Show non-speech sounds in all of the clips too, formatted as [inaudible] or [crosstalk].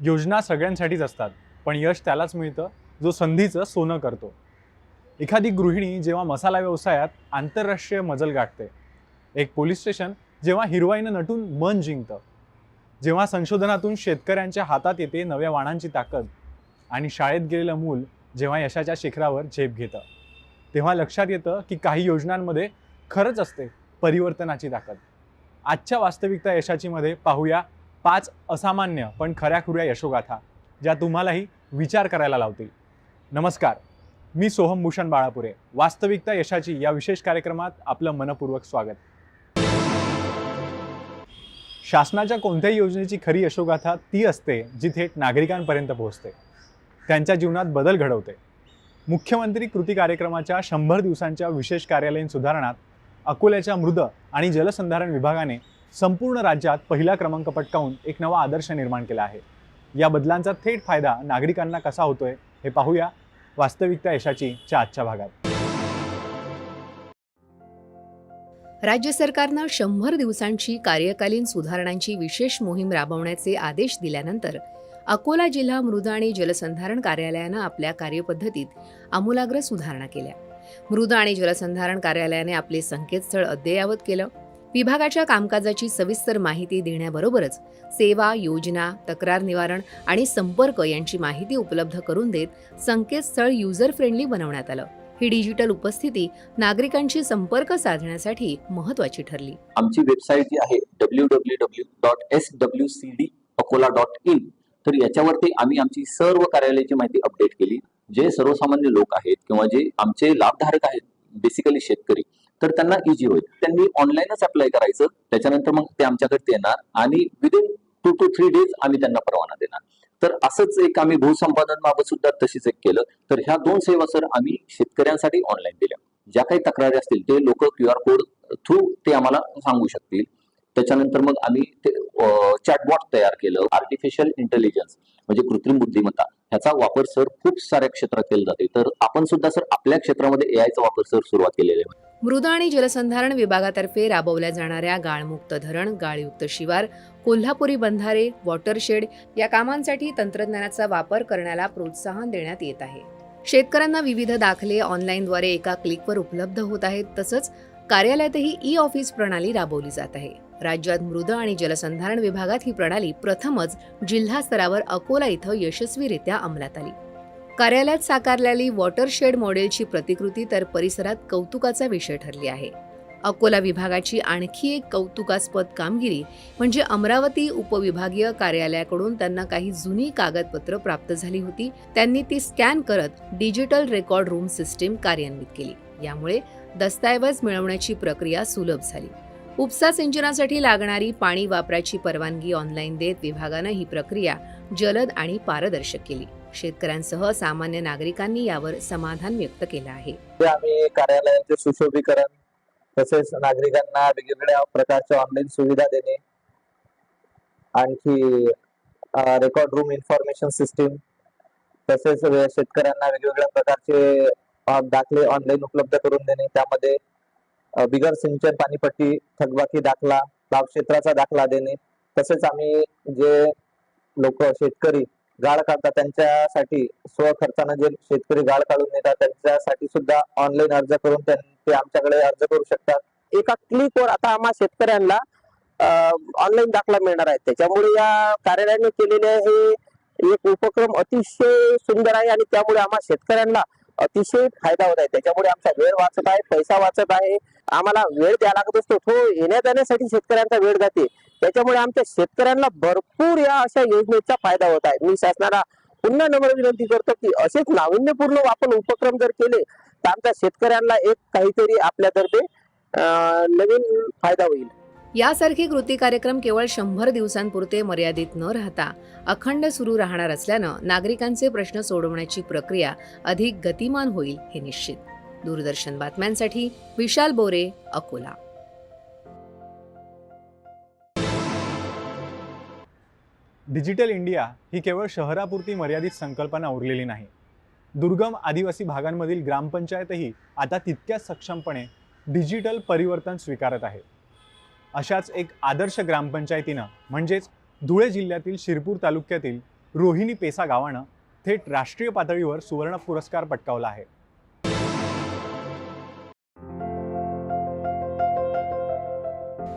योजना सगळ्यांसाठीच असतात पण यश त्यालाच मिळतं जो संधीचं सोनं करतो. एखादी गृहिणी जेव्हा मसाला व्यवसायात आंतरराष्ट्रीय मजल गाठते. एक पोलीस स्टेशन जेव्हा हिरवाईनं नटून मन जिंकतं. जेव्हा संशोधनातून शेतकऱ्यांच्या हातात येते नव्या वाणांची ताकद आणि शाळेत गेलेलं मूल जेव्हा यशाच्या शिखरावर झेप घेतं. तेव्हा लक्षात येतं की काही योजनांमध्ये खरंच असते परिवर्तनाची ताकद. आजच्या वास्तविकता यशाचीमध्ये पाहूया पाच असामान्य पण खऱ्या खुऱ्या यशोगाथा ज्या तुम्हालाही विचार करायला लावतील. नमस्कार मी सोहम भूषण बाळापुरे. वास्तविकता यशाची या विशेष कार्यक्रमात आपलं मनपूर्वक स्वागत. शासनाच्या कोणत्याही योजनेची खरी यशोगाथा ती असते जी थेट नागरिकांपर्यंत पोहोचते. त्यांच्या जीवनात बदल घडवते. मुख्यमंत्री कृती कार्यक्रमाच्या शंभर दिवसांच्या विशेष कार्यालयीन सुधारणात अकोल्याच्या मृद आणि जलसंधारण विभागाने संपूर्ण राज्यात पहिला क्रमांक पटकावून एक नवा आदर्श निर्माण केला आहे. या बदलांचा थेट फायदा नागरिकांना कसा होतोय हे पाहूया वास्तविकता यशाची च्या आजच्या भागात. राज्य सरकारनं शंभर दिवसांची कार्यकालीन सुधारणांची विशेष मोहीम राबवण्याचे आदेश दिल्यानंतर अकोला जिल्हा मृद आणि जलसंधारण कार्यालयानं आपल्या कार्यपद्धतीत आमूलाग्र सुधारणा केल्या. मृद आणि जलसंधारण कार्यालयाने आपले संकेतस्थळ अद्ययावत केलं. विभागाच्या कामकाजाची सविस्तर माहिती देण्याबरोबरच सेवा योजना तक्रार निवारण आणि संपर्क यांची माहिती उपलब्ध करून देत संकेतस्थळ युजर फ्रेंडली बनवण्यात आलं. ही डिजिटल उपस्थिती नागरिकांशी संपर्क साधण्यासाठी महत्वाची ठरली. आमची वेबसाईट जी आहे W W W dot S W C D Akola dot in तर याच्यावरती आम्ही आमची सर्व कार्यालयाची माहिती अपडेट केली. जे सर्वसामान्य लोक आहेत किंवा जे आमचे लाभधारक आहेत बेसिकली शेतकरी तर त्यांना इझी होईल. त्यांनी ऑनलाईनच अप्लाय करायचं. त्याच्यानंतर मग ते आमच्याकडे येणार आणि within two two three days आम्ही त्यांना परवाना देणार. तर असंच एक आम्ही भूसंपादन बाबत सुद्धा तशीच एक केलं. तर ह्या दोन सेवा सर आम्ही शेतकऱ्यांसाठी ऑनलाईन दिल्या. ज्या काही तक्रारी असतील ते लोक क्यू आर कोड थ्रू ते आम्हाला सांगू शकतील. त्याच्यानंतर मग आम्ही ते चॅटबॉट तयार केलं. आर्टिफिशियल इंटेलिजन्स म्हणजे कृत्रिम बुद्धिमत्ता ह्याचा वापर सर खूप साऱ्या क्षेत्रात केला जाते तर आपण सुद्धा सर आपल्या क्षेत्रामध्ये ए वापर सर सुरुवात केलेला आहे. मृद आणि जलसंधारण विभागातर्फे राबवल्या जाणाऱ्या गाळमुक्त धरण गाळयुक्त शिवार कोल्हापुरी बंधारे वॉटरशेड या कामांसाठी तंत्रज्ञानाचा वापर करण्याला प्रोत्साहन देण्यात येत आहे. शेतकऱ्यांना विविध दाखले ऑनलाईनद्वारे एका क्लिकवर उपलब्ध होत आहेत. तसंच कार्यालयातही ई ऑफिस प्रणाली राबवली जात आहे. राज्यात मृद आणि जलसंधारण विभागात ही प्रणाली प्रथमच जिल्हा स्तरावर अकोला इथं यशस्वीरित्या अंमलात आली. कार्यालयात साकारलेली वॉटरशेड मॉडेलची प्रतिकृती तर परिसरात कौतुकाचा विषय ठरली आहे. अकोला विभागाची आणखी एक कौतुकास्पद कामगिरी म्हणजे अमरावती उपविभागीय कार्यालयाकडून त्यांना काही जुनी कागदपत्र प्राप्त झाली होती. त्यांनी ती स्कॅन करत डिजिटल रेकॉर्ड रूम सिस्टीम कार्यान्वित केली. यामुळे दस्तऐवज मिळवण्याची प्रक्रिया सुलभ झाली. उपसा सिंचनासाठी लागणारी पाणी वापराची परवानगी ऑनलाईन देत विभागानं ही प्रक्रिया जलद आणि पारदर्शक केली. शेतकऱ्यांसह सामान्य नागरिकांनी यावर समाधान व्यक्त केलं आहे. आम्ही कार्यालयाचे सुशोभीकरण तसेच नागरिकांना वेगवेगळ्या प्रकारच्या ऑनलाईन सुविधा देणे आणखी रेकॉर्ड रूम इन्फॉर्मेशन सिस्टीम तसेच शेतकऱ्यांना वेगवेगळ्या प्रकारचे दाखले ऑनलाईन उपलब्ध करून देणे त्यामध्ये बिगर सिंचन पाणीपट्टी थकबाकी दाखला लाभ क्षेत्राचा दाखला देणे तसेच आम्ही जे लोक शेतकरी गाळ काढतात त्यांच्यासाठी स्वखर्चानं जे शेतकरी गाळ काढून नेतात त्यांच्यासाठी सुद्धा ऑनलाईन अर्ज करून ते आमच्याकडे अर्ज करू शकतात. एका क्लिकवर आता आम्हा शेतकऱ्यांना ऑनलाईन दाखला मिळणार आहे. त्याच्यामुळे या कार्यालयाने केलेले हे एक उपक्रम अतिशय सुंदर आहे आणि त्यामुळे आम्हा शेतकऱ्यांना अतिशय फायदा होत आहे. त्याच्यामुळे आमचा वेळ वाचत आहे पैसा वाचत आहे. आम्हाला वेळ द्यावा लागत असतो. तो येण्या जाण्यासाठी शेतकऱ्यांचा वेळ जाते. त्याच्यामुळे आमच्या शेतकऱ्यांना भरपूर या अशा योजनेचा फायदा होत आहे. मी शासनाला पुन्हा नम्र विनंती करतो की असेच नाविन्यपूर्ण आपण उपक्रम जर केले तर आमच्या शेतकऱ्यांना एक काहीतरी आपल्यातर्फे नवीन फायदा होईल. यासारखे कृती कार्यक्रम केवळ शंभर दिवसांपुरते मर्यादित न राहता अखंड सुरू राहणार असल्यानं नागरिकांचे प्रश्न सोडवण्याची प्रक्रिया अधिक गतिमान होईल हे निश्चित. दूरदर्शन बातम्यांसाठी विशाल बोरे अकोला. डिजिटल इंडिया ही केवळ शहरापुरती मर्यादित संकल्पना उरलेली नाही. दुर्गम आदिवासी भागांमधील ग्रामपंचायतही आता तितक्याच सक्षमपणे डिजिटल परिवर्तन स्वीकारत आहे. अशाच एक आदर्श ग्रामपंचायतीनं म्हणजेच धुळे जिल्ह्यातील शिरपूर तालुक्यातील रोहिणी पेसा गावानं थेट राष्ट्रीय पातळीवर सुवर्ण पुरस्कार पटकावला आहे.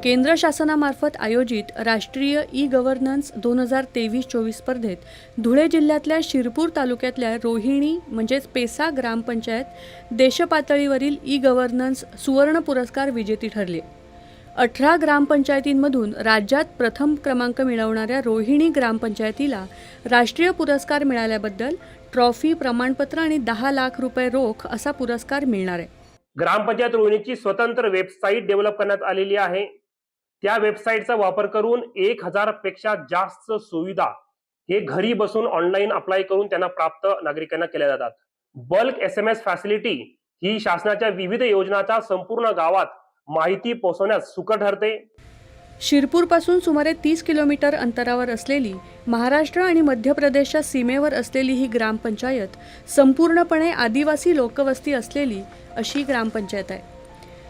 केंद्र शासनामार्फत आयोजित राष्ट्रीय ई गव्हर्नन्स दोन हजार तेवीस चोवीस स्पर्धेत धुळे जिल्ह्यातल्या शिरपूर तालुक्यातल्या रोहिणी म्हणजेच पेसा ग्रामपंचायत देशपातळीवरील ई गव्हर्नन्स सुवर्ण पुरस्कार विजेती ठरली. अठरा ग्रामपंचायतींमधून राज्यात प्रथम क्रमांक मिळवणाऱ्या रोहिणी ग्रामपंचायतीला राष्ट्रीय पुरस्कार मिळाल्याबद्दल ट्रॉफी प्रमाणपत्र आणि दहा लाख रुपये रोख असा पुरस्कार मिळणार आहे. ग्रामपंचायत रोहिणीची स्वतंत्र वेबसाईट डेव्हलप करण्यात आलेली आहे. त्या वेबसाईटचा वापर करून एक हजारपेक्षा जास्त सुविधा हे घरी बसून ऑनलाईन अप्लाय करून त्यांना प्राप्त नागरिकांना केल्या जातात. Bulk S M S facility ही शासनाच्या विविध योजनाचा संपूर्ण गावात माहिती पोहोचवण्यास सुकर ठरते. शिरपूरपासून सुमारे तीस किलोमीटर अंतरावर असलेली महाराष्ट्र आणि मध्य प्रदेशच्या सीमेवर असलेली ही ग्रामपंचायत संपूर्णपणे आदिवासी लोकवस्ती असलेली अशी ग्रामपंचायत आहे.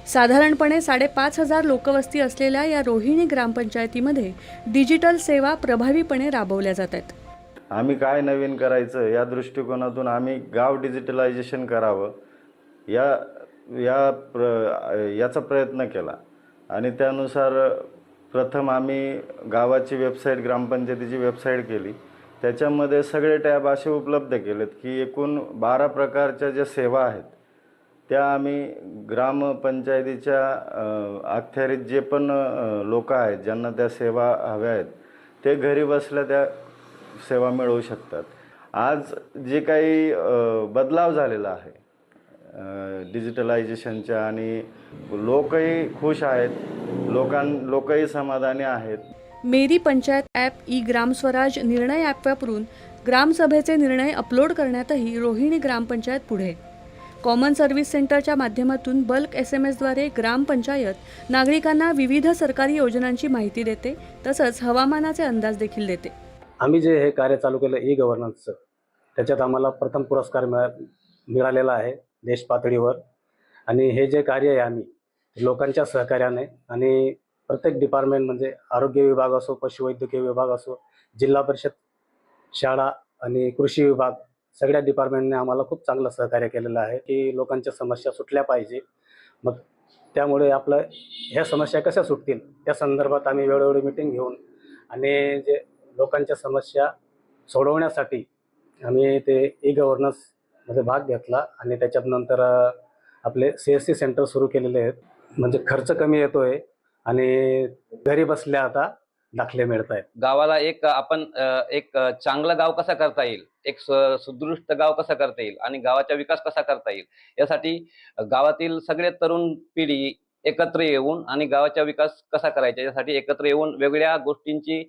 साधारणपणे साडेपाच हजार लोकवस्ती असलेल्या या रोहिणी ग्रामपंचायतीमध्ये डिजिटल सेवा प्रभावीपणे राबवल्या जात आहेत. आम्ही काय नवीन करायचं या दृष्टिकोनातून आम्ही गाव डिजिटलायझेशन करावं. या या प्र याचा प्रयत्न केला. आणि त्यानुसार प्रथम आम्ही गावाची वेबसाईट ग्रामपंचायतीची वेबसाईट केली. त्याच्यामध्ये सगळे टॅब असे उपलब्ध केलेत की एकूण बारा प्रकारच्या ज्या सेवा आहेत त्या आम्ही ग्रामपंचायतीच्या अखत्यारीत जे पण लोक आहेत ज्यांना त्या सेवा हव्या आहेत ते घरी बसल्या त्या सेवा मिळवू शकतात. आज जे काही बदलाव झालेला आहे डिजिटलायझेशनच्या आणि लोकही खुश आहेत. लोकां लोकही समाधानी आहेत. Meri Panchayat app e Gramswaraj Nirnay app वापरून ग्रामसभेचे निर्णय अपलोड करण्यातही रोहिणी ग्रामपंचायत पुढे. कॉमन सर्व्हिस सेंटरच्या माध्यमातून बल्क एस एम एसद्वारे ग्रामपंचायत नागरिकांना विविध सरकारी योजनांची माहिती देते तसंच हवामानाचे अंदाज देखील देते. आम्ही जे हे कार्य चालू केलं ई गव्हर्नन्सचं त्याच्यात आम्हाला प्रथम पुरस्कार मिळा मिळालेला आहे. देश पातळीवर आणि हे जे कार्य आहे आम्ही लोकांच्या सहकार्याने आणि प्रत्येक डिपार्टमेंट म्हणजे आरोग्य विभाग असो पशुवैद्यकीय विभाग असो जिल्हा परिषद शाळा आणि कृषी विभाग सगळ्या डिपार्टमेंटने आम्हाला खूप चांगलं सहकार्य केलेलं आहे की लोकांच्या समस्या सुटल्या पाहिजे. मग त्यामुळे आपलं ह्या समस्या कशा सुटतील त्या संदर्भात आम्ही वेळोवेळी मिटिंग घेऊन आणि जे लोकांच्या समस्या सोडवण्यासाठी आम्ही ते ई गव्हर्नन्स मध्ये भाग घेतला आणि त्याच्यात नंतर आपले सी एस सी सेंटर सुरू केलेले आहेत. म्हणजे खर्च कमी येतो आहे आणि घरी बसल्या आता दाखले मिळत आहेत गावाला एक आपण एक चांगलं गाव कसा करता येईल? एक सुदृष्ट गाव कसा करता येईल? आणि गावाचा विकास कसा करता येईल? यासाठी गावातील सगळे तरुण पिढी एकत्र येऊन आणि गावाचा विकास कसा करायचा यासाठी एकत्र येऊन वेगळ्या गोष्टींची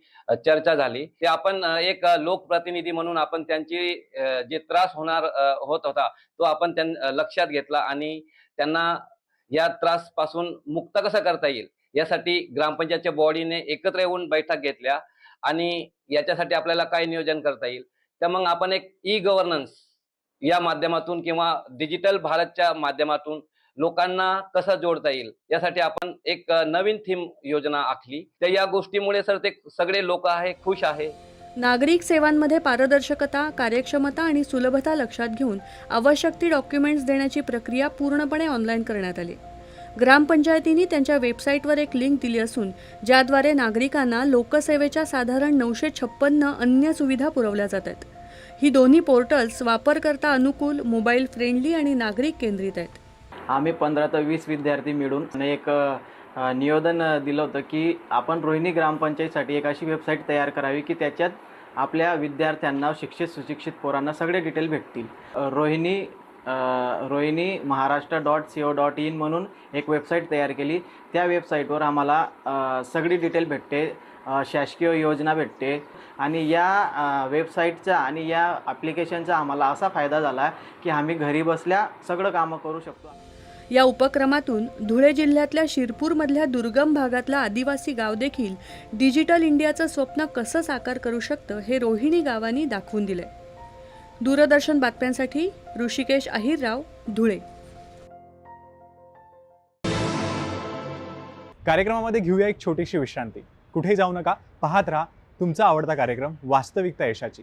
चर्चा झाली. ते आपण एक लोकप्रतिनिधी म्हणून आपण त्यांची जे त्रास होणार होत होता तो आपण त्यां लक्षात घेतला आणि त्यांना या त्रासपासून मुक्त कसा करता येईल यासाठी ग्रामपंचायतच्या बॉडीने एकत्र येऊन बैठक घेतल्या आणि याच्यासाठी आपल्याला काय नियोजन करता येईल. तर मग आपण एक ई गव्हर्नन्स या माध्यमातून किंवा डिजिटल भारतच्या माध्यमातून लोकांना कसं जोडता येईल? यासाठी आपण एक नवीन थीम योजना आखली. तर या गोष्टीमुळे सर ते सगळे लोक आहे खुश आहे. नागरिक सेवांमध्ये पारदर्शकता कार्यक्षमता आणि सुलभता लक्षात घेऊन आवश्यक ती डॉक्युमेंट्स देण्याची प्रक्रिया पूर्णपणे ऑनलाईन करण्यात आली. ग्रामपंचायतींनी त्यांच्या वेबसाईटवर एक लिंक दिली असून ज्याद्वारे नागरिकांना लोकसेवेच्या साधारण नऊशे छप्पन्न अन्य सुविधा पुरवल्या जातात. ही दोन्ही पोर्टल्स वापरकर्ता अनुकूल मोबाईल फ्रेंडली आणि नागरिक केंद्रित आहेत. आम्ही पंधरा ते वीस विद्यार्थी मिळून एक अ, निवेदन दिलं होतं की आपण रोहिणी ग्रामपंचायतसाठी एक अशी वेबसाईट तयार करावी की त्याच्यात आपल्या विद्यार्थ्यांना शिक्षित सुशिक्षित पोरांना सगळे डिटेल भेटतील. Rohini Rohini Maharashtra dot C O dot in म्हणून एक वेबसाईट तयार केली. त्या वेबसाईटवर आम्हाला सगळी डिटेल भेटते शासकीय योजना भेटते आणि या वेबसाईटचा आणि या ॲप्लिकेशनचा आम्हाला असा फायदा झाला की आम्ही घरी बसल्या सगळं कामं करू शकतो. या उपक्रमातून धुळे जिल्ह्यातल्या शिरपूरमधल्या दुर्गम भागातला आदिवासी गाव देखील डिजिटल इंडियाचं स्वप्न कसं साकार करू शकतं हे रोहिणी गावांनी दाखवून दिलंय. दूरदर्शन बातम्यांसाठी ऋषिकेश अहिरराव धुळे. कार्यक्रमामध्ये घेऊया एक छोटीशी विश्रांती. कुठे जाऊ नका पाहत राहा तुमचा आवडता कार्यक्रम वास्तविकता यशाची.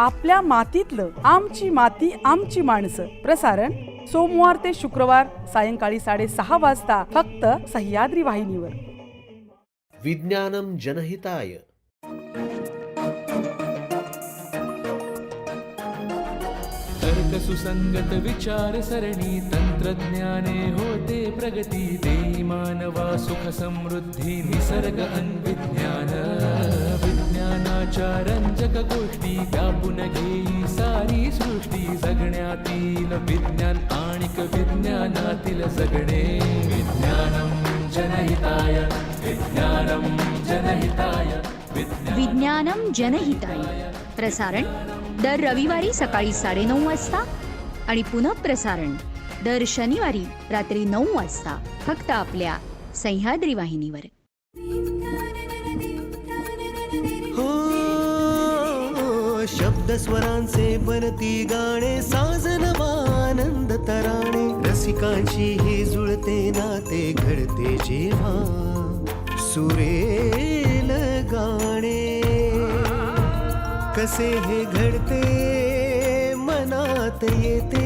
आपल्या मातीतलं आमची माती आमची माणसं. प्रसारण सोमवार ते शुक्रवार सायंकाळी साडेसहा वाजता फक्त सह्याद्री वाहिनीवर. विज्ञानम जनहिताय. तर्क सुसंगत विचार सरणी तंत्रज्ञाने होते प्रगती देई मानवा सुख समृद्धी निसर्ग अन्विज्ञान तुझ्या रंजक गोष्टी व्यापून घेई सारी सृष्टी. जगण्यातील विज्ञान आणिक विज्ञानातील जगणे. विज्ञानम जनहिताय विज्ञानम जनहिताय विज्ञानम जनहिताय. प्रसारण दर रविवारी सकाळी साडेनऊ वाजता आणि पुनःप्रसारण दर शनिवारी रात्री नऊ वाजता. फक्त आपल्या सह्याद्री वाहिनीवर. हो शब्द स्वरांचे बनती गाणे साजन आनंद तराणे. रसिकांशी ही जुळते नाते घडते जेव्हा सुरेल गाणे. कसे हे घडते मनात येते.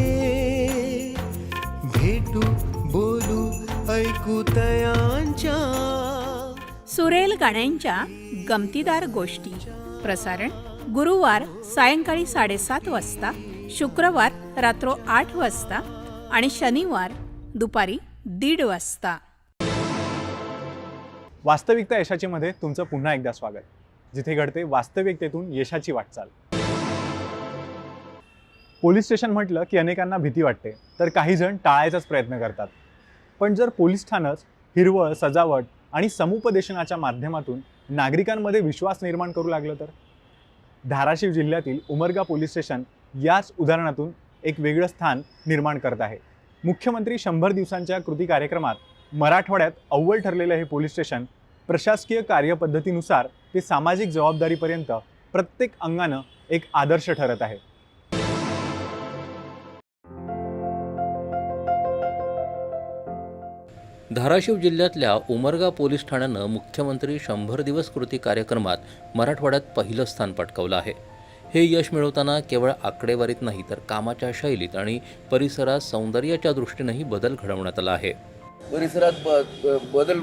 भेटू बोलू ऐकू तयांच्या. सुरेल गाण्यांच्या गमतीदार गोष्टी. प्रसारण गुरुवार सायंकाळी साडेसात वाजता शुक्रवार रात्र आठ वाजता आणि शनिवार दुपारी दीड वाजता. वास्तविकता यशाचीमध्ये तुमचं पुन्हा एकदा स्वागत. जिथे घडते वास्तविकतेतून यशाची वाटचाल. पोलीस स्टेशन म्हटलं की अनेकांना भीती वाटते तर काही जण टाळायचाच प्रयत्न करतात. पण जर पोलीस ठाणंच हिरवळ सजावट आणि समुपदेशनाच्या माध्यमातून नागरिकांमध्ये विश्वास निर्माण करू लागलं तर? धाराशिव जिल्ह्यातील उमरगा पोलीस स्टेशन याच उदाहरणातून एक वेगळं स्थान निर्माण करत आहे. मुख्यमंत्री शंभर दिवसांच्या कृती कार्यक्रमात मराठवाड्यात अव्वल ठरलेलं हे पोलीस स्टेशन प्रशासकीय कार्यपद्धतीनुसार ते सामाजिक जबाबदारीपर्यंत प्रत्येक अंगानं एक आदर्श ठरत आहे. धाराशिव जिल्ह्यातल्या उमरगा पोलीस ठाण्यानं मुख्यमंत्री शंभर दिवस कृती कार्यक्रमात मराठवाड्यात पहिलं स्थान पटकावलं आहे. हे यश मिळवताना केवळ आकडेवारीत नाही तर कामाच्या शैलीत आणि परिसरात सौंदर्याच्या दृष्टीनंही बदल घडवण्यात आला आहे. परिसरात ब ब- बदल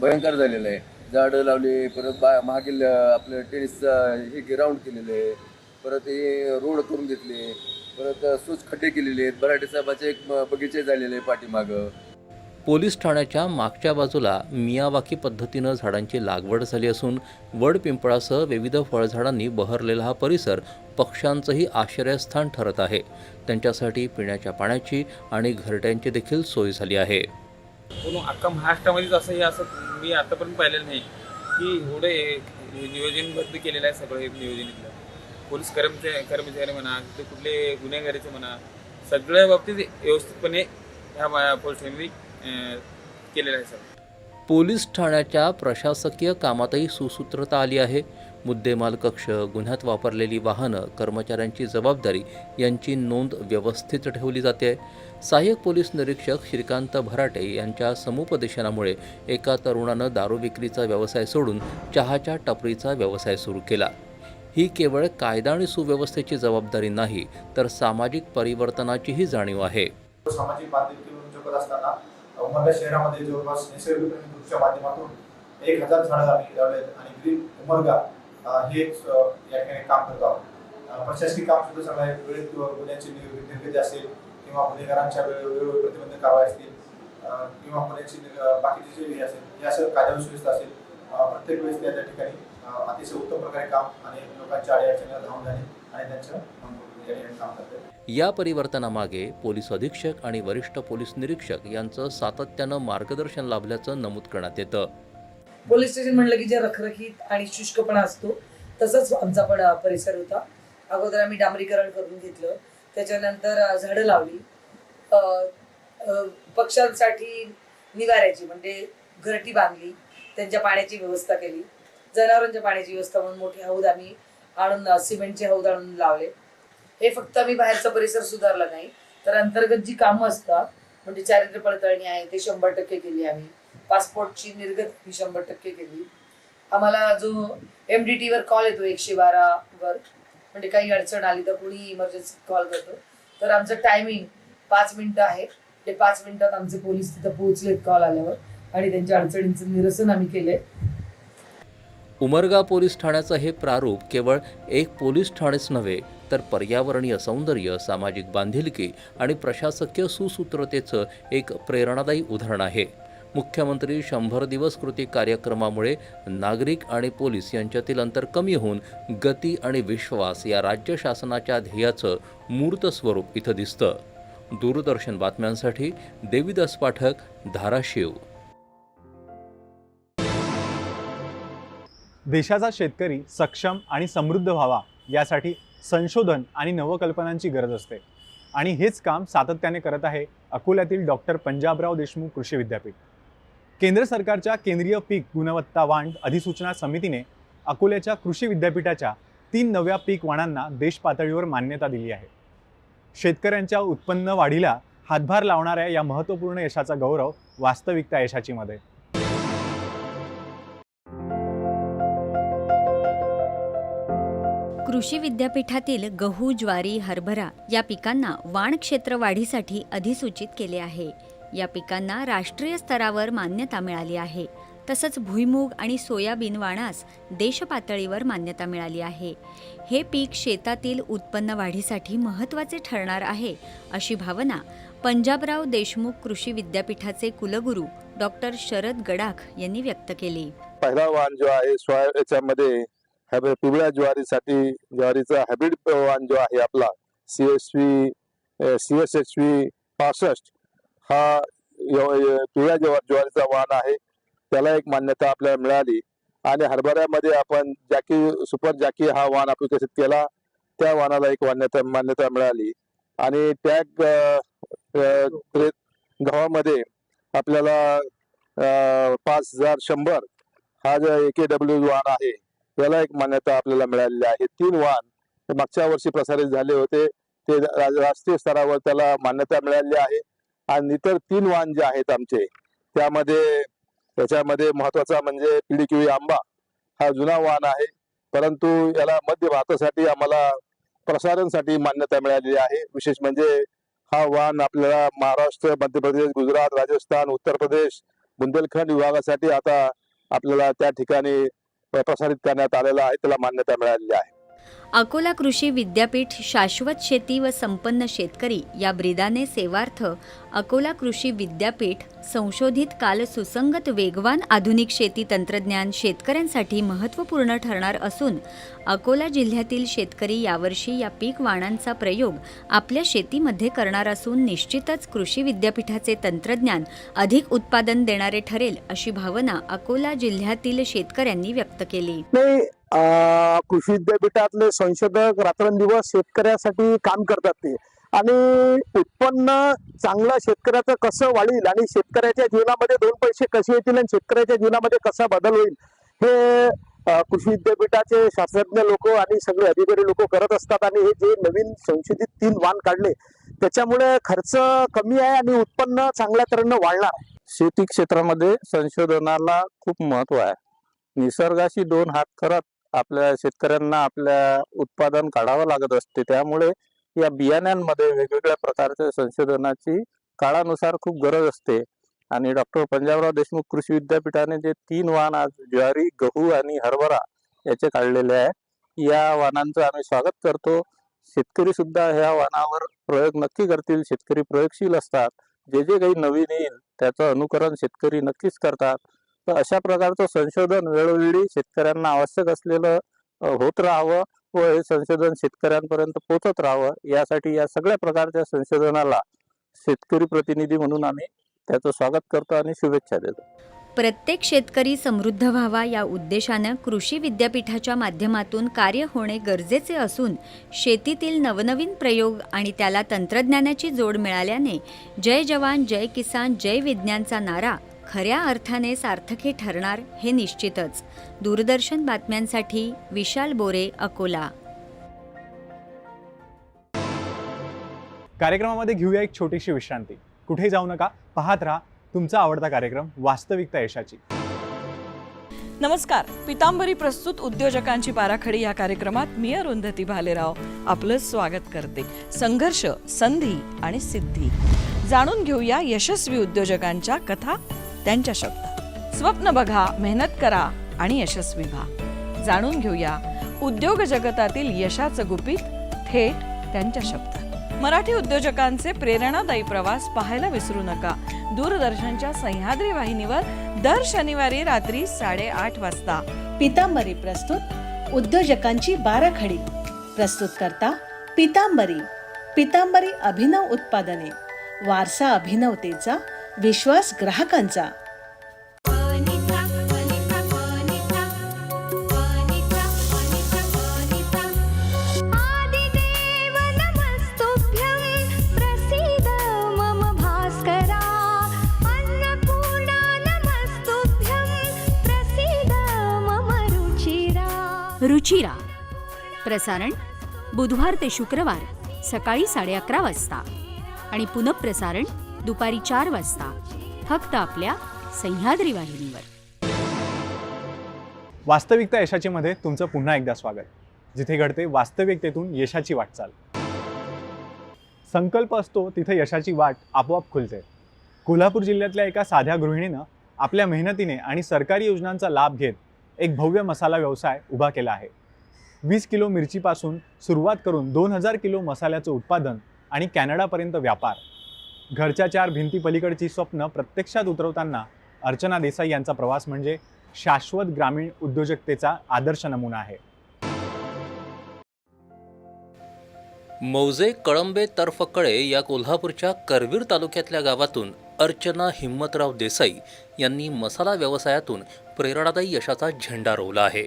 भयंकर झालेला आहे. झाडं लावली परत बा मागील आपलं टेनिसचं हे ग्राउंड केलेलं आहे. परत हे रोड करून घेतले. परत अ, सूच खड्डे केलेले आहेत. बराटे साहेबाचे एक बगीचे झालेले आहे पाठीमागं. पोलीस ठाण्याच्या मागच्या बाजूला मियावाकी पद्धतीनं झाडांची लागवड झाली असून वड पिंपळासह विविध फळझाडांनी बहरलेला हा परिसर पक्ष्यांचंही आश्रयस्थान ठरत आहे. त्यांच्यासाठी पिण्याच्या पाण्याची आणि घरट्यांची देखील सोय झाली आहे. अख्खा महाराष्ट्रामध्येच असं हे असं मी आतापर्यंत पाहिलेलं नाही की एवढं नियोजनबद्ध केलेलं आहे सगळं हे नियोजन पोलीस कर्मचारी कर्मचारी म्हणा ते कुठले गुन्हेगारीचे म्हणा सगळ्या बाबतीत व्यवस्थितपणे ह्या मा- पोलीस केलेलं आहे सगळं पोलीस ठाण्याच्या प्रशासकीय कामातही सुसूत्रता आली आहे. मुद्देमाल कक्ष गुन्ह्यात वापरलेली वाहनं कर्मचाऱ्यांची जबाबदारी यांची नोंद व्यवस्थित ठेवली जाते. सहाय्यक पोलीस निरीक्षक श्रीकांत भराटे यांच्या समुपदेशनामुळे एका तरुणानं दारू विक्रीचा व्यवसाय सोडून चहाच्या टपरीचा व्यवसाय सुरू केला. ही केवळ कायदा आणि सुव्यवस्थेची जबाबदारी नाही तर सामाजिक परिवर्तनाचीही जाणीव आहे. सामाजिक बांधिलकी उमरगा शहरामध्ये जवळपास नैसर्गिक ग्रुपच्या माध्यमातून एक हजार झाडं आम्ही लावलेत आणि ग्रीन उमरगा हे या ठिकाणी काम करतो आहोत. प्रशासकीय काम सुद्धा सगळं आहे. वेळेत गुन्ह्यांची निर्मिती असेल किंवा गुन्हेगारांच्या वेळ- वेळोवेळी प्रतिबंधक कारवाई असतील किंवा गुन्ह्याची बाकीचे जे हे असेल हे असं कायदा सुव्यवस्था असेल प्रत्येक वेळेस त्या त्या ठिकाणी अतिशय उत्तम प्रकारे काम आणि लोकांच्या अडीअडचणीला धावून जाणे आणि त्यांचं या ठिकाणी काम करते या परिवर्तनामागे पोलीस अधीक्षक आणि वरिष्ठ पोलीस निरीक्षक यांचं सातत्यानं मार्गदर्शन लाभल्याचं नमूद करण्यात येतं. पोलीस स्टेशन म्हणलं की जे रखरखीत आणि शुष्कपणा असतो तसंच आमचा पण परिसर होता. अगोदर आम्ही डांबरीकरण करून घेतलं. त्याच्यानंतर झाडं लावली. पक्ष्यांसाठी निवाऱ्याची म्हणजे घरटी बांधली. त्यांच्या पाण्याची व्यवस्था केली. जनावरांच्या पाण्याची व्यवस्था म्हणून मोठे हौद आम्ही आणून सिमेंटचे हौद आणून लावले. हे फक्त आम्ही बाहेरचा परिसर सुधारला नाही तर अंतर्गत जी कामं असतात म्हणजे चारित्र्य पडताळणी आहे ते शंभर टक्के केली आम्ही. पासपोर्टची निर्गत ही शंभर टक्के केली. आम्हाला जो एम डी टीवर कॉल येतो एकशे बारावर म्हणजे काही अडचण आली तर कुणी इमर्जन्सी कॉल करतो. तर आमचं टायमिंग पाच मिनटं आहे. ते पाच मिनिटात आमचे पोलीस तिथं पोहोचलेत कॉल आल्यावर आणि त्यांच्या अडचणींचं निरसन आम्ही केलंय. उमरगा पोलीस ठाण्याचं हे प्रारूप केवळ एक पोलीस ठाणेच नव्हे तर पर्यावरणीय सौंदर्य सामाजिक बांधिलकी आणि प्रशासकीय सुसूत्रतेचं एक प्रेरणादायी उदाहरण आहे. मुख्यमंत्री शंभर दिवस कृती कार्यक्रमामुळे नागरिक आणि पोलीस यांच्यातील अंतर कमी होऊन गती आणि विश्वास या राज्य शासनाच्या ध्येयाचं मूर्त स्वरूप इथं दिसतं. दूरदर्शन बातम्यांसाठी देवीदास पाठक धाराशिव. देशाचा शेतकरी सक्षम आणि समृद्ध व्हावा यासाठी संशोधन आणि नवकल्पनांची गरज असते. आणि हेच काम सातत्याने करत आहे अकोल्यातील डॉक्टर पंजाबराव देशमुख कृषी विद्यापीठ. केंद्र सरकारच्या केंद्रीय पीक गुणवत्ता वाण अधिसूचना समितीने अकोल्याच्या कृषी विद्यापीठाच्या तीन नव्या पीक वाणांना देश पातळीवर मान्यता दिली आहे. शेतकऱ्यांच्या उत्पन्न वाढीला हातभार लावणाऱ्या या महत्त्वपूर्ण यशाचा गौरव वास्तविकता यशाची मध्ये. कृषी विद्यापीठातील गहू ज्वारी हरभरा या पिकांना वाण क्षेत्र वाढीसाठी अधिसूचित केले आहे. या पिकांना राष्ट्रीय स्तरावर मान्यता मिळाली आहे. तसंच भुईमूग आणि सोयाबीन वाणास देश पातळीवर मान्यता मिळाली आहे. हे पीक शेतातील उत्पन्न वाढीसाठी महत्त्वाचे ठरणार आहे अशी भावना पंजाबराव देशमुख कृषी विद्यापीठाचे कुलगुरू डॉक्टर शरद गडाख यांनी व्यक्त केली. पहिला वाण जो आहे सोया याच्यामध्ये हायब्रिड पिवळ्या ज्वारीसाठी ज्वारीचा हायब्रिड वाण जो आहे आपला C S V C S H V पासष्ट हा य- पिवळ्या ज्वा ज्वारीचा वाण आहे. त्याला एक मान्यता आपल्याला मिळाली. आणि हरभऱ्यामध्ये आपण जॅकी सुपर जॅकी हा वाण आपण विकसित केला त्या वाणाला एक मान्यता मान्यता मिळाली. आणि टॅग गव्हामध्ये आपल्याला पाच हजार शंभर हा जो ए के डब्ल्यू वाण आहे याला एक मान्यता आपल्याला मिळालेली आहे. तीन वाहन मागच्या वर्षी प्रसारित झाले होते. ते राष्ट्रीय स्तरावर त्याला मान्यता मिळालेली आहे. आणि इतर तीन वाहन जे आहेत आमचे त्यामध्ये त्याच्यामध्ये महत्त्वाचा म्हणजे पिढीकिवी आंबा हा जुना वाहन आहे. परंतु याला मध्य भारतासाठी आम्हाला प्रसारणसाठी मान्यता मिळालेली आहे. विशेष म्हणजे हा वाहन आपल्याला महाराष्ट्र मध्य प्रदेश गुजरात राजस्थान उत्तर प्रदेश बुंदेलखंड विभागासाठी आता आपल्याला त्या ठिकाणी प्रसारित करण्यात आलेला आहे त्याला मान्यता मिळालेली आहे. अकोला कृषी विद्यापीठ शाश्वत शेती व संपन्न शेतकरी या ब्रिदाने सेवार्थ अकोला कृषी विद्यापीठ संशोधित काल सुसंगत वेगवान आधुनिक शेती तंत्रज्ञान शेतकऱ्यांसाठी महत्त्वपूर्ण ठरणार असून अकोला जिल्ह्यातील शेतकरी यावर्षी या पीक वाणांचा प्रयोग आपल्या शेतीमध्ये करणार असून निश्चितच कृषी विद्यापीठाचे तंत्रज्ञान अधिक उत्पादन देणारे ठरेल अशी भावना अकोला जिल्ह्यातील शेतकऱ्यांनी व्यक्त केली. कृषी विद्यापीठातले संशोधक रात्रंदिवस शेतकऱ्यासाठी काम करतात ते. आणि उत्पन्न चांगलं शेतकऱ्याचं कसं वाढील आणि शेतकऱ्याच्या जीवनामध्ये दोन पैसे कसे येतील आणि शेतकऱ्याच्या जीवनामध्ये कसा बदल होईल हे कृषी विद्यापीठाचे शास्त्रज्ञ लोक आणि सगळे अधिकारी लोक करत असतात आणि हे जे नवीन संशोधित तीन वाण काढले त्याच्यामुळे खर्च कमी आहे आणि उत्पन्न चांगल्या तऱ्हेनं वाढणार आहे. शेती क्षेत्रामध्ये संशोधनाला खूप महत्त्व आहे. निसर्गाशी दोन हात करत आपल्या शेतकऱ्यांना आपल्या उत्पादन काढावं लागत असते. त्यामुळे या बियाण्यांमध्ये वेगवेगळ्या प्रकारच्या संशोधनाची काळानुसार खूप गरज असते. आणि डॉक्टर पंजाबराव देशमुख कृषी विद्यापीठाने जे तीन वाहन आज ज्वारी गहू आणि हरभरा याचे काढलेले आहे या वाहनांचं आम्ही स्वागत करतो. शेतकरी सुद्धा ह्या वाहनावर प्रयोग नक्की करतील. शेतकरी प्रयोगशील असतात. जे जे काही नवीन येईल त्याचं अनुकरण शेतकरी नक्कीच करतात. तर अशा प्रकारचं संशोधन वेळोवेळी शेतकऱ्यांना आवश्यक असलेलं होत राहावं व हे संशोधन शेतकऱ्यांपर्यंत पोहोचत राहावं यासाठी या सगळ्या प्रकारच्या संशोधनाला शेतकरी प्रतिनिधी म्हणून आम्ही त्याचं स्वागत करतो आणि शुभेच्छा देतो. प्रत्येक शेतकरी समृद्ध व्हावा या उद्देशानं कृषी विद्यापीठाच्या माध्यमातून कार्य होणे गरजेचे असून शेतीतील नवनवीन प्रयोग आणि त्याला तंत्रज्ञानाची जोड मिळाल्याने जय जवान जय किसान जय विज्ञानचा नारा खऱ्या अर्थाने सार्थकी ठरणार हे निश्चितच. दूरदर्शन बातम्यांसाठी विशाल बोरे अकोला. कार्यक्रमामध्ये घेऊया एक छोटीशी विश्रांती. कुठेही जाऊ नका पाहत राहा तुमचा आवडता कार्यक्रम वास्तविकता यशाची. नमस्कार. पितांबरी प्रस्तुत उद्योजकांची बाराखडी या कार्यक्रमात मी अरुंधती भालेराव आपलं स्वागत करते. संघर्ष संधी आणि सिद्धी. जाणून घेऊया यशस्वी उद्योजकांच्या कथा त्यांच्या शब्दात स्वप्न बघा मेहनत करा आणि यशस्वी व्हा. जाणून घेऊया उद्योग जगतातील यशाचं गुपित थेट त्यांच्या शब्दात. मराठी उद्योजकांचे प्रेरणादायी प्रवास पाहायला विसरू नका. दूरदर्शनच्या सह्याद्री वाहिनीवर दर शनिवारी रात्री साडेआठ वाजता. पितांबरी प्रस्तुत उद्योजकांची बाराखडी. प्रस्तुत करता पितांबरी. पितांबरी अभिनव उत्पादने. वारसा अभिनवतेचा विश्वास ग्राहकांचा. रुचिरा. प्रसारण बुधवार ते शुक्रवार सकाळी साडे अकरा वाजता. आणि पुनःप्रसारण दुपारी चार वाजता. फक्त आपल्या सह्याद्री वाहिनीवर. वास्तविकता यशाची मध्ये तुमचं पुन्हा एकदा स्वागत. जिथे घडते वास्तविकतेतून यशाची वाटचाल. संकल्प असतो तिथे यशाची वाट आपोआप खुलते. कोल्हापूर जिल्ह्यातल्या एका साध्या गृहिणीनं आपल्या मेहनतीने आणि सरकारी योजनांचा लाभ घेत एक भव्य मसाला व्यवसाय उभा केला आहे. वीस किलो मिरचीपासून सुरुवात करून दोन हजार किलो मसाल्याचं उत्पादन आणि कॅनडापर्यंत व्यापार. घरच्या चार भिंतीपलीकडची स्वप्न प्रत्यक्षात उतरवताना अर्चना देसाई यांचा प्रवास म्हणजे शाश्वत ग्रामीण उद्योजकतेचा आदर्श नमुना आहे. मौजे कळंबे तर्फकळे या कोल्हापूरच्या करवीर तालुक्यातल्या गावातून अर्चना हिम्मतराव देसाई यांनी मसाला व्यवसायातून प्रेरणादायी यशाचा झेंडा रोवला आहे.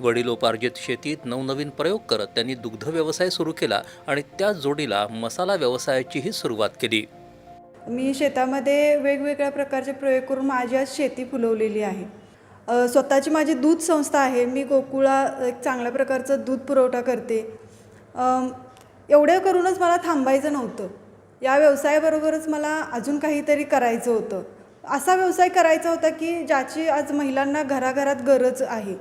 वडिलोपार्जित शेतीत नवनवीन प्रयोग करत त्यांनी दुग्ध व्यवसाय सुरू केला आणि त्याच जोडीला मसाला व्यवसायाचीही सुरुवात केली. मी शेतामध्ये वेगवेगळ्या प्रकारचे प्रयोग करून माझी आज शेती फुलवलेली आहे. स्वतःची माझी दूध संस्था आहे. मी गोकुळा एक चांगल्या प्रकारचं दूध पुरवठा करते. एवढं करूनच मला थांबायचं नव्हतं. या व्यवसायाबरोबरच मला अजून काहीतरी करायचं होतं. असा व्यवसाय करायचा होता की ज्याची आज महिलांना घराघरात गरज आहे.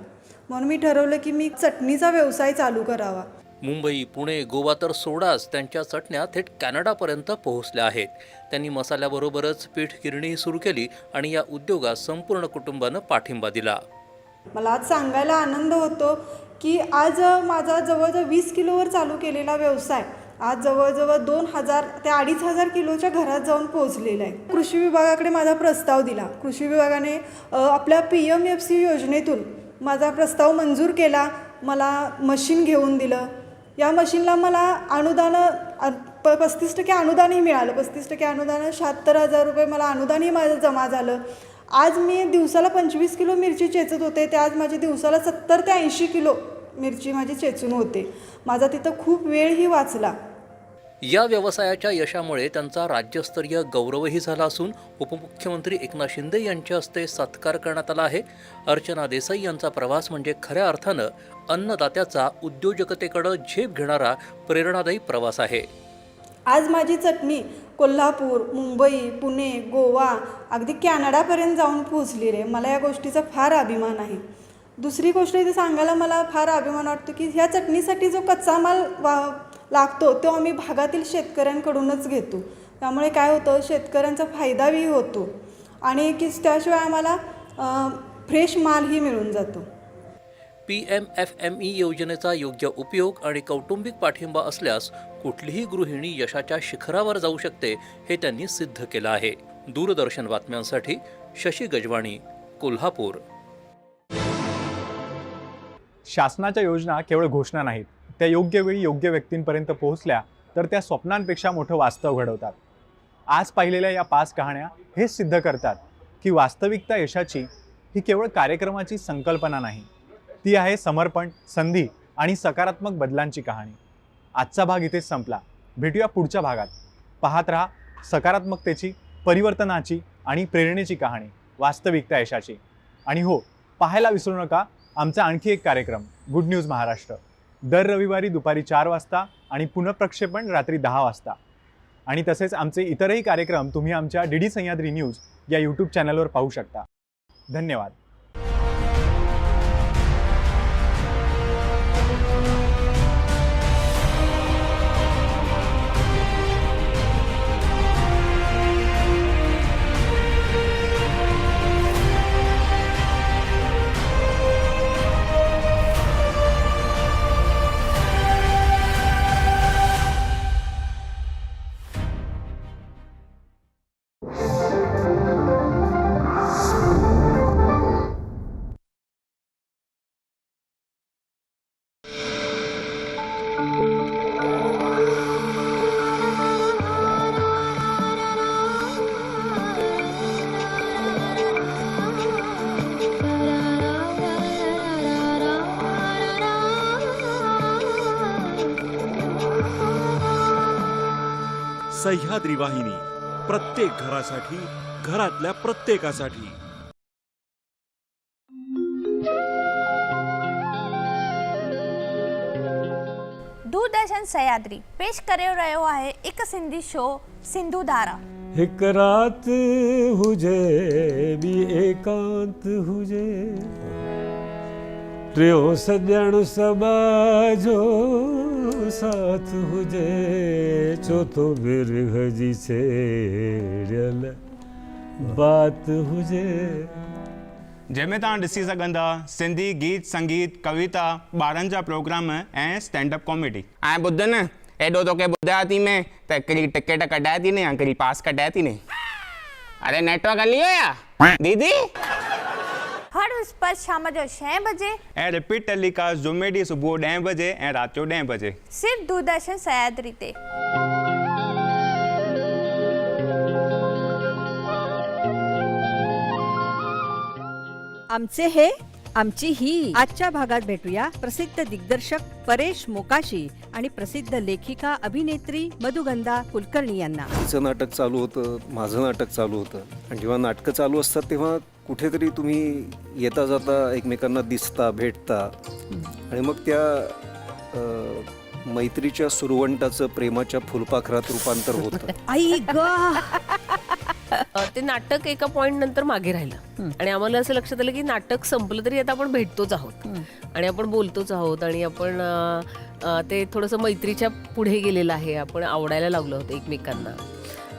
म्हणून मी ठरवलं की मी चटणीचा व्यवसाय चालू करावा. मुंबई पुणे गोवा तर सोडाच त्यांच्या चटण्या थेट कॅनडापर्यंत पोहोचल्या आहेत. त्यांनी मसाल्याबरोबरच पीठ गिरणी सुरू केली आणि या उद्योगास संपूर्ण कुटुंबानं पाठिंबा दिला. मला आज सांगायला आनंद होतो की आज माझा जवळजवळ वीस किलोवर चालू केलेला व्यवसाय आज जवळजवळ दोन हजार ते अडीच हजार किलोच्या घरात जाऊन पोहोचलेला आहे. कृषी विभागाकडे माझा प्रस्ताव दिला. कृषी विभागाने आपल्या पी एम एफ सी योजनेतून माझा प्रस्ताव मंजूर केला. मला मशीन घेऊन दिलं. या मशीनला मला अनुदान प पस्तीस टक्के अनुदानही मिळालं. पस्तीस टक्के अनुदान शहात्तर हजार रुपये मला अनुदानही माझं जमा झालं. आज मी दिवसाला पंचवीस किलो मिरची चेचत होते. ते आज माझी दिवसाला सत्तर ते ऐंशी किलो मिरची माझी चेचून होते. माझा तिथं खूप वेळही वाचला. या व्यवसायाच्या यशामुळे त्यांचा राज्यस्तरीय गौरवही झाला असून उपमुख्यमंत्री एकनाथ शिंदे यांच्या हस्ते सत्कार करण्यात आला आहे. अर्चना देसाई यांचा प्रवास म्हणजे खऱ्या अर्थानं अन्नदात्याचा उद्योजकतेकडं झेप घेणारा प्रेरणादायी प्रवास आहे. आज माझी चटणी कोल्हापूर मुंबई पुणे गोवा अगदी कॅनडापर्यंत जाऊन पोहोचली रे. मला या गोष्टीचा फार अभिमान आहे. दुसरी गोष्ट इथे सांगायला मला फार अभिमान वाटतो की ह्या चटणीसाठी जो कच्चा माल वा लागतो तो आम्ही भागातील शेतकऱ्यांकडूनच घेतो. त्यामुळे काय होतं शेतकऱ्यांचा फायदाही होतो आणि की त्याशिवाय आम्हाला फ्रेश मालही मिळून जातो. P M F M E योजनेचा योग्य उपयोग आणि कौटुंबिक पाठिंबा असल्यास कुठलीही गृहिणी यशाच्या शिखरावर जाऊ शकते हे त्यांनी सिद्ध केलं आहे. दूरदर्शन बातम्यांसाठी शशी गजवाणी कोल्हापूर. शासनाच्या योजना केवळ घोषणा नाहीत त्या योग्य वेळी योग्य व्यक्तींपर्यंत पोहोचल्या तर त्या स्वप्नांपेक्षा मोठं वास्तव घडवतात. आज पाहिलेल्या या पाच कहाण्या हेच सिद्ध करतात की वास्तविकता यशाची ही केवळ कार्यक्रमाची संकल्पना नाही. ती आहे समर्पण संधी आणि सकारात्मक बदलांची कहाणी. आजचा भाग इथेच संपला. भेटूया पुढच्या भागात. पाहत राहा सकारात्मकतेची परिवर्तनाची आणि प्रेरणेची कहाणी वास्तविकता यशाची. आणि हो पाहायला विसरू नका आमचा आणखी एक कार्यक्रम गुड न्यूज महाराष्ट्र. दर रविवारी दुपारी चार वाजता आणि पुनःप्रक्षेपण रात्री दहा वाजता. आणि तसेच आमचे इतरही कार्यक्रम तुम्ही आमच्या डी डी सह्याद्री न्यूज या यूट्यूब चॅनलवर पाहू शकता. धन्यवाद. सह्याद्री वाहिनी प्रत्येक घरासाठी घरातल्या प्रत्येकासाठी. दूरदर्शन सह्याद्री पेश करे रहियो आहे हिकु सिंधी शो सिंधु धारा. हिक रात हुजे ॿी एकांत हुजे. टियों सॼण सबा जो साथ हुजे चोथों बिरह जी छेड़ियल बात हुजे जंहिंमें तव्हां ॾिसी सघंदा सिंधी गीत संगीत कविता ॿारनि जा प्रोग्राम ऐं स्टैंडअप कॉमेडी ऐं ॿुध न एॾो तोखे ॿुधाया थी में त हिकिड़ी टिकट कढाए थी ने हिकिड़ी पास कढाए थी ने अरे नेटवर्क हली वियो या दीदी हर पर शाम जो छह बजे। ऐं रिपीट टेलीकास्ट जुमे ॾींहुं सुबुह ॾहें बजे ऐं राति जो ॾहें बजे। सिर्फ़ दूरदर्शन सयादरी ते। आमचे हे आमची ही आजच्या भागात भेटूया प्रसिद्ध दिग्दर्शक परेश मोकाशी आणि प्रसिद्ध लेखिका अभिनेत्री मधुगंधा कुलकर्णी यांना. तिचं नाटक चालू होतं माझं नाटक चालू होतं. आणि जेव्हा नाटकं चालू असतात तेव्हा कुठेतरी तुम्ही येता जाता एकमेकांना दिसता भेटता. आणि मग त्या अ, मैत्रीच्या सुरवंटाचं प्रेमाच्या फुलपाखरात रूपांतर होतं. आई ग. ते नाटक एका पॉइंट नंतर मागे राहिलं. आणि आम्हाला असं लक्षात आलं की नाटक संपलं तरी आता आपण भेटतोच आहोत. आणि आपण बोलतोच आहोत आणि आपण अं, अं, ते थोडंसं मैत्रीच्या पुढे गेलेलं आहे. आपण आवडायला लागलो होतो एकमेकांना.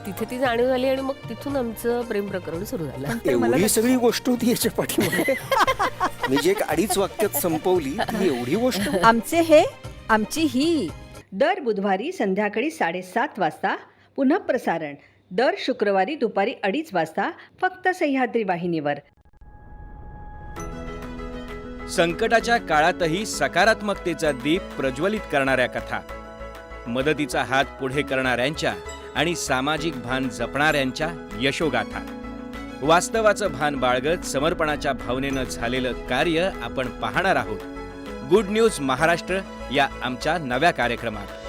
तिथे ती जाणीव झाली आणि मग तिथून आमचं प्रेम प्रकरण सुरू झालं. एवढी सगळी गोष्ट होती याच्या पाठीमागे. [laughs] मी जी एक अडीच वाक्यात संपवली ती एवढी गोष्ट आमचे हे आमची ही दर बुधवारी संध्याकाळी साडेसात वाजता पुन्हा प्रसारण. दर शुक्रवारी दुपारी अडीच वाजता फक्त सह्याद्री वाहिनीवर. संकटाच्या काळातही सकारात्मकतेचा दीप प्रज्वलित करणाऱ्या कथा मदतीचा हात पुढे करणाऱ्यांच्या आणि सामाजिक भान जपणाऱ्यांच्या यशोगाथा. वास्तवाचं भान बाळगत समर्पणाच्या भावनेनं झालेलं कार्य आपण पाहणार आहोत. गुड न्यूज महाराष्ट्र या आमच्या नव्या कार्यक्रमात.